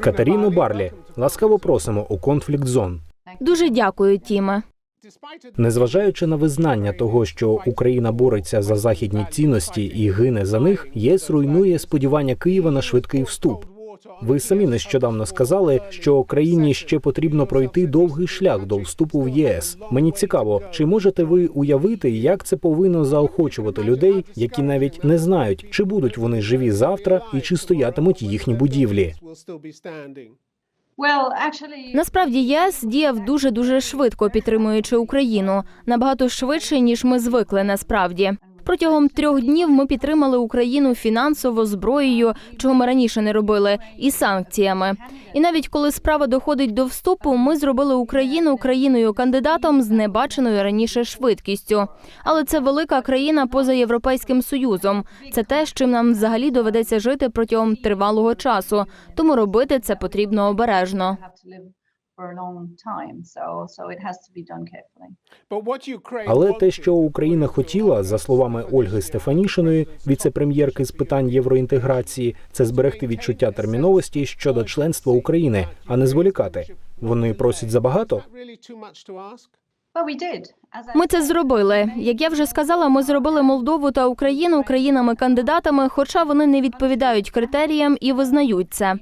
Катеріно Барлі, ласкаво просимо у конфлікт зон. Дуже дякую, Тіме. Незважаючи на визнання того, що Україна бореться за західні цінності і гине за них, ЄС руйнує сподівання Києва на швидкий вступ. Ви самі нещодавно сказали, що країні ще потрібно пройти довгий шлях до вступу в ЄС. Мені цікаво, чи можете ви уявити, як це повинно заохочувати людей, які навіть не знають, чи будуть вони живі завтра і чи стоятимуть їхні будівлі. Насправді ЄС діяв дуже дуже швидко, підтримуючи Україну набагато швидше ніж ми звикли. Насправді. Протягом трьох днів ми підтримали Україну фінансово зброєю, чого ми раніше не робили, і санкціями. І навіть коли справа доходить до вступу, ми зробили Україну країною кандидатом з небаченою раніше швидкістю. Але це велика країна поза європейським союзом. Це те, з чим нам взагалі доведеться жити протягом тривалого часу. Тому робити це потрібно обережно. For a long time, so so it has to be done carefully. Але те, що Україна хотіла, за словами Ольги Стефанішиної, віце-прем'єрки з питань євроінтеграції, це зберегти відчуття терміновості щодо членства України, а не зволікати. Вони просять забагато. But we did. Ми це зробили. Як я вже сказала, ми зробили Молдову та Україну країнами-кандидатами, хоча вони не відповідають критеріям і визнають це.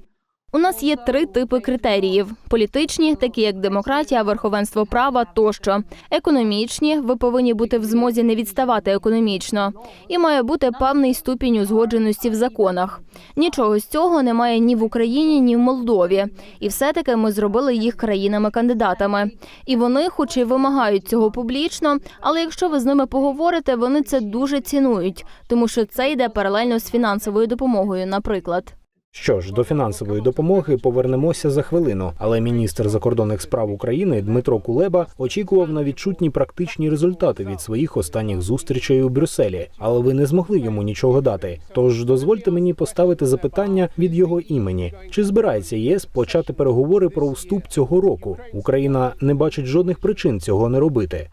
У нас є три типи критеріїв: політичні, такі як демократія, верховенство права тощо. Економічні, ви повинні бути в змозі не відставати економічно, і має бути певний ступінь узгодженості в законах. Нічого з цього немає ні в Україні, ні в Молдові. І все-таки ми зробили їх країнами-кандидатами. І вони, хоч і вимагають цього публічно, але якщо ви з ними поговорите, вони це дуже цінують, тому що це йде паралельно з фінансовою допомогою, наприклад. Що ж, до фінансової допомоги повернемося за хвилину. Але міністр закордонних справ України Дмитро Кулеба очікував на відчутні практичні результати від своїх останніх зустрічей у Брюсселі, але ви не змогли йому нічого дати. Тож дозвольте мені поставити запитання від його імені: чи збирається ЄС почати переговори про вступ цього року? Україна не бачить жодних причин цього не робити.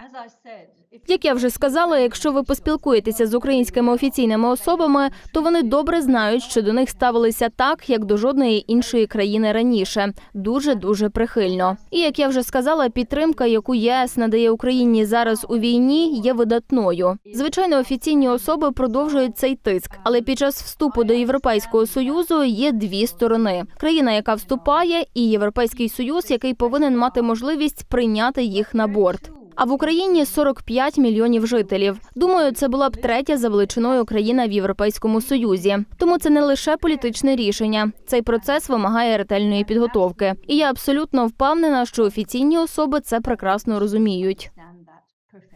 Як я вже сказала, якщо ви поспілкуєтеся з українськими офіційними особами, то вони добре знають, що до них ставилися так, як до жодної іншої країни раніше, дуже дуже прихильно. І як я вже сказала, підтримка, яку ЄС надає Україні зараз у війні, є видатною. Звичайно, офіційні особи продовжують цей тиск, але під час вступу до Європейського союзу є дві сторони: країна, яка вступає, і Європейський союз, який повинен мати можливість прийняти їх на борт. А в Україні 45 мільйонів жителів. Думаю, це була б третя за величиною країна в Європейському Союзі. Тому це не лише політичне рішення. Цей процес вимагає ретельної підготовки. І я абсолютно впевнена, що офіційні особи це прекрасно розуміють.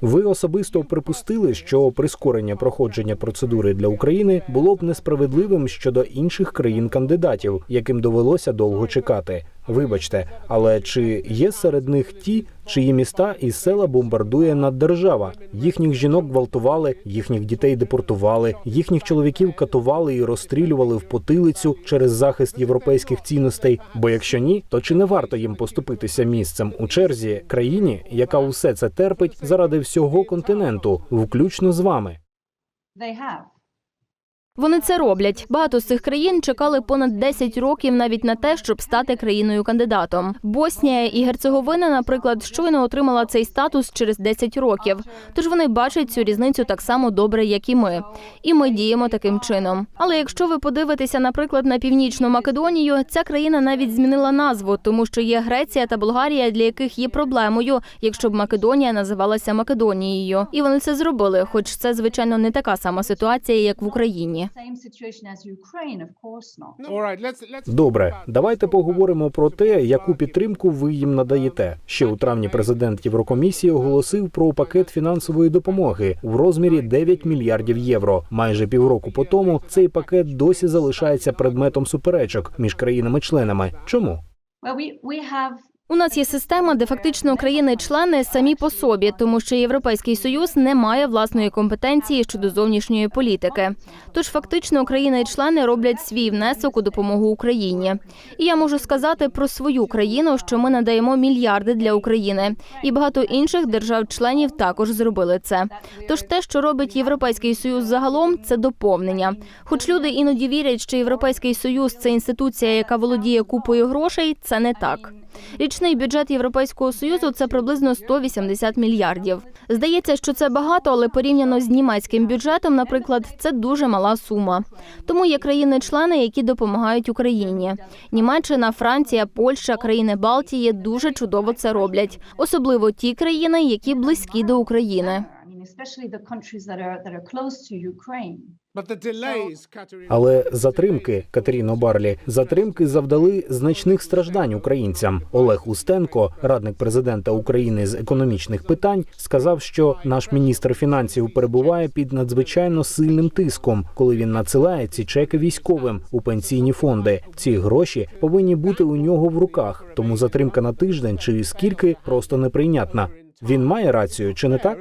Ви особисто припустили, що прискорення проходження процедури для України було б несправедливим щодо інших країн-кандидатів, яким довелося довго чекати. Вибачте, але чи є серед них ті, чиї міста і села бомбардує наддержава? Їхніх жінок гвалтували, їхніх дітей депортували, їхніх чоловіків катували і розстрілювали в потилицю через захист європейських цінностей. Бо якщо ні, то чи не варто їм поступитися місцем у черзі країні, яка усе це терпить заради всього континенту, включно з вами? They have. Вони це роблять. Багато з цих країн чекали понад 10 років навіть на те, щоб стати країною кандидатом. Боснія і Герцеговина, наприклад, щойно отримала цей статус через 10 років. Тож вони бачать цю різницю так само добре, як і ми. І ми діємо таким чином. Але якщо ви подивитеся, наприклад, на північну Македонію, ця країна навіть змінила назву, тому що є Греція та Болгарія, для яких є проблемою, якщо б Македонія називалася Македонією. І вони це зробили, хоч це звичайно не така сама ситуація, як в Україні. Course not. Добре, давайте поговоримо про те, яку підтримку ви їм надаєте. Ще у травні президент Єврокомісії оголосив про пакет фінансової допомоги в розмірі 9 мільярдів євро. Майже півроку по тому цей пакет досі залишається предметом суперечок між країнами-членами. Чому? У нас є система, де фактично країни-члени самі по собі, тому що Європейський союз не має власної компетенції щодо зовнішньої політики. Тож фактично країни-члени роблять свій внесок у допомогу Україні. І я можу сказати про свою країну, що ми надаємо мільярди для України, і багато інших держав-членів також зробили це. Тож те, що робить Європейський союз загалом, це доповнення. Хоч люди іноді вірять, що Європейський союз це інституція, яка володіє купою грошей, це не так. Річний бюджет Європейського союзу це приблизно 180 мільярдів. Здається, що це багато, але порівняно з німецьким бюджетом, наприклад, це дуже мала сума. Тому є країни-члени, які допомагають Україні. Німеччина, Франція, Польща, країни Балтії дуже чудово це роблять, особливо ті країни, які близькі до України. Але затримки Катеріно Барлі затримки завдали значних страждань українцям. Олег Устенко, радник президента України з економічних питань, сказав, що наш міністр фінансів перебуває під надзвичайно сильним тиском, коли він надсилає ці чеки військовим у пенсійні фонди. Ці гроші повинні бути у нього в руках. Тому затримка на тиждень чи скільки просто неприйнятна. Він має рацію, чи не так?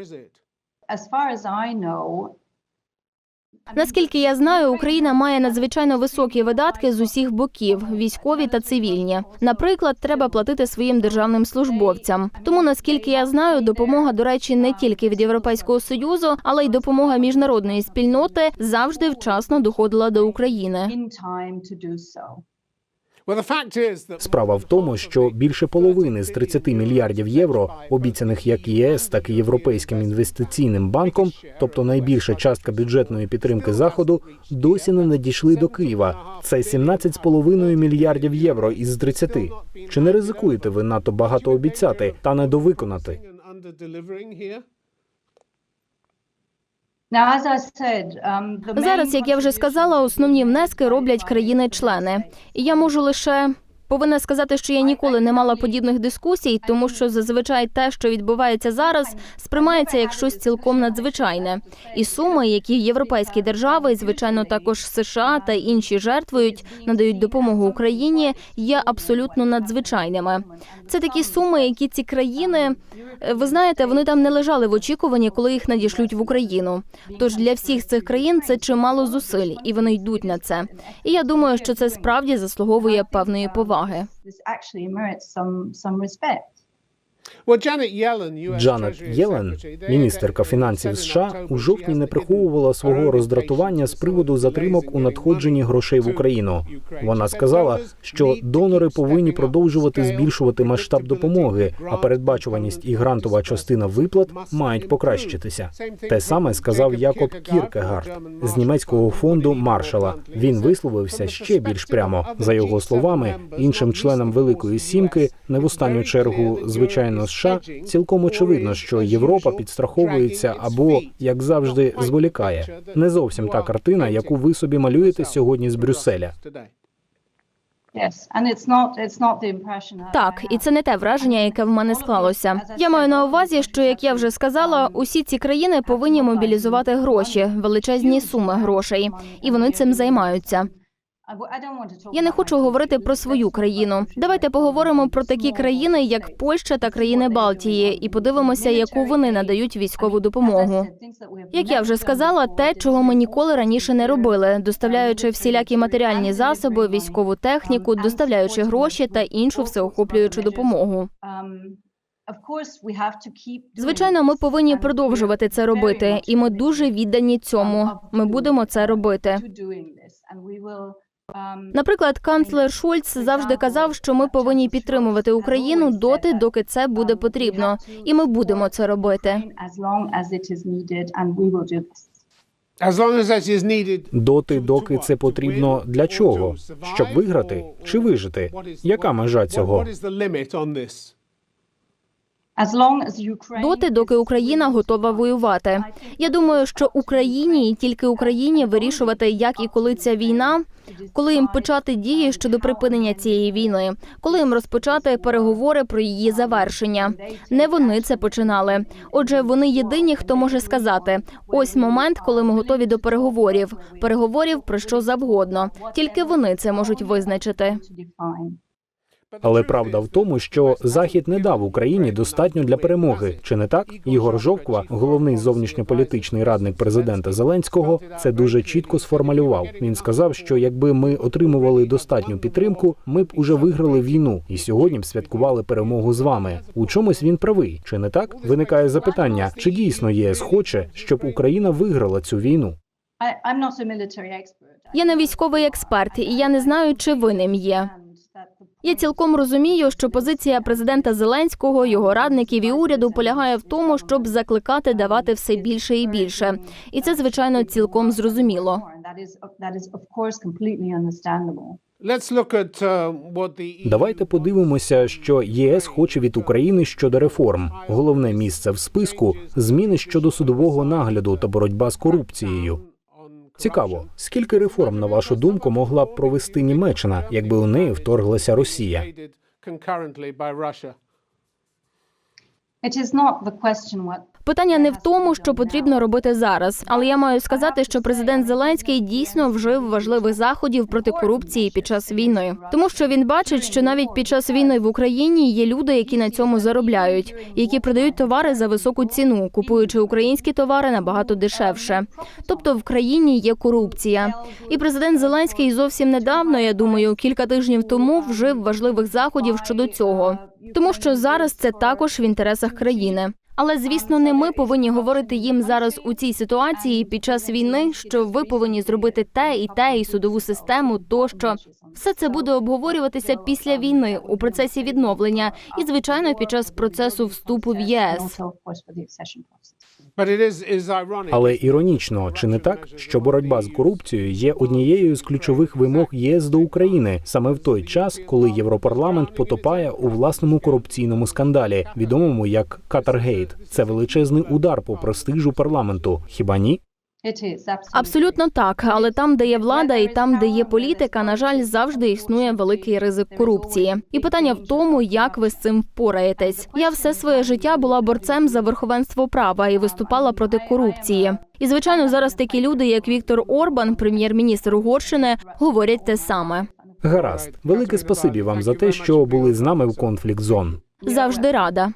Наскільки я знаю, Україна має надзвичайно високі видатки з усіх боків, військові та цивільні. Наприклад, треба платити своїм державним службовцям. Тому, наскільки я знаю, допомога, до речі, не тільки від Європейського союзу, але й допомога міжнародної спільноти завжди вчасно доходила до України. Справа в тому, що більше половини з 30 мільярдів євро, обіцяних як ЄС, так і Європейським інвестиційним банком, тобто найбільша частка бюджетної підтримки заходу, досі не надійшли до Києва. Це 17,5 мільярдів євро із 30. Чи не ризикуєте ви надто багато обіцяти та недовиконати? Зараз, як я вже сказала, основні внески роблять країни-члени. І я можу лише повинна сказати, що я ніколи не мала подібних дискусій, тому що зазвичай те, що відбувається зараз, сприймається як щось цілком надзвичайне. І суми, які європейські держави, і, звичайно, також США та інші жертвують, надають допомогу Україні, є абсолютно надзвичайними. Це такі суми, які ці країни, е, ви знаєте, вони там не лежали в очікуванні, коли їх надішлють в Україну. Тож для всіх цих країн це чимало зусиль, і вони йдуть на це. І я думаю, що це справді заслуговує певної поваги. This actually merits some some respect. Джанет Єлен, міністерка фінансів США, у жовтні не приховувала свого роздратування з приводу затримок у надходженні грошей в Україну. Вона сказала, що донори повинні продовжувати збільшувати масштаб допомоги, а передбачуваність і грантова частина виплат мають покращитися. Те саме сказав Якоб Кіркегард з німецького фонду Маршала. Він висловився ще більш прямо. За його словами, іншим членам Великої сімки, не в останню чергу, звичайно, Europe США, цілком очевидно, що Європа підстраховується або, як завжди, зволікає. Не зовсім та картина, яку ви собі малюєте сьогодні з Брюсселя. Так, і це не те враження, яке в мене склалося. Я маю на увазі, що як я вже сказала, усі ці країни повинні мобілізувати гроші, величезні суми грошей, і вони цим займаються. Я не хочу говорити про свою країну. Давайте поговоримо про такі країни, як Польща та країни Балтії, і подивимося, яку вони надають військову допомогу. Як я вже сказала, те, чого ми ніколи раніше не робили, доставляючи всілякі матеріальні засоби, військову техніку, доставляючи гроші та іншу всеохоплюючу допомогу. Звичайно, ми повинні продовжувати це робити, і ми дуже віддані цьому. Ми будемо це робити. Наприклад, канцлер Шульц завжди казав, що ми повинні підтримувати Україну доти, доки це буде потрібно, і ми будемо це робити. Доти, доки це потрібно для чого? Щоб виграти чи вижити? Яка межа цього? Доти, доки Україна готова воювати. Я думаю, що Україні і тільки Україні вирішувати, як і коли ця війна, коли їм почати дії щодо припинення цієї війни, коли їм розпочати переговори про її завершення. Не вони це починали. Отже, вони єдині, хто може сказати: ось момент, коли ми готові до переговорів. Переговорів про що завгодно. Тільки вони це можуть визначити. Але правда в тому, що Захід не дав Україні достатньо для перемоги. Чи не так? Ігор Жовква, головний зовнішньополітичний радник президента Зеленського, це дуже чітко сформулював. Він сказав, що якби ми отримували достатню підтримку, ми б уже виграли війну і сьогодні б святкували перемогу з вами. У чомусь він правий, чи не так? Виникає запитання, чи дійсно ЄС хоче, щоб Україна виграла цю війну? Я не військовий експерт, і я не знаю, чи ви ним є. Я цілком розумію, що позиція президента Зеленського, його радників і уряду полягає в тому, щоб закликати давати все більше і більше. І це звичайно цілком зрозуміло. Uh, EU Давайте подивимося, що ЄС хоче від України щодо реформ. Головне місце в списку зміни щодо судового нагляду та боротьба з корупцією. Цікаво, скільки реформ, на вашу думку, могла б провести Німеччина, якби у неї вторглася Росія? It is not the question what Питання не в тому, що потрібно робити зараз, але я маю сказати, що президент Зеленський дійсно вжив важливих заходів проти корупції під час війни, тому що він бачить, що навіть під час війни в Україні є люди, які на цьому заробляють, які продають товари за високу ціну, купуючи українські товари набагато дешевше. Тобто в країні є корупція. І президент Зеленський зовсім недавно, я думаю, кілька тижнів тому вжив важливих заходів щодо цього, тому що зараз це також в інтересах країни. Але звісно, не ми повинні говорити їм зараз у цій ситуації під час війни, що ви повинні зробити те і те, і судову систему. Тощо все це буде обговорюватися після війни у процесі відновлення і, звичайно, під час процесу вступу в ЄС. Але іронічно, чи не так, що боротьба з корупцією є однією з ключових вимог ЄС до України саме в той час, коли Європарламент потопає у власному корупційному скандалі, відомому як Катаргейт. Це величезний удар по престижу парламенту. Хіба ні? Абсолютно так, але там, де є влада, і там, де є політика, на жаль, завжди існує великий ризик корупції. І питання в тому, як ви з цим впораєтесь. Я все своє життя була борцем за верховенство права і виступала проти корупції. І звичайно, зараз такі люди, як Віктор Орбан, прем'єр-міністр Угорщини, говорять те саме. Гаразд, велике спасибі вам за те, що були з нами в конфлікт зон. Завжди рада.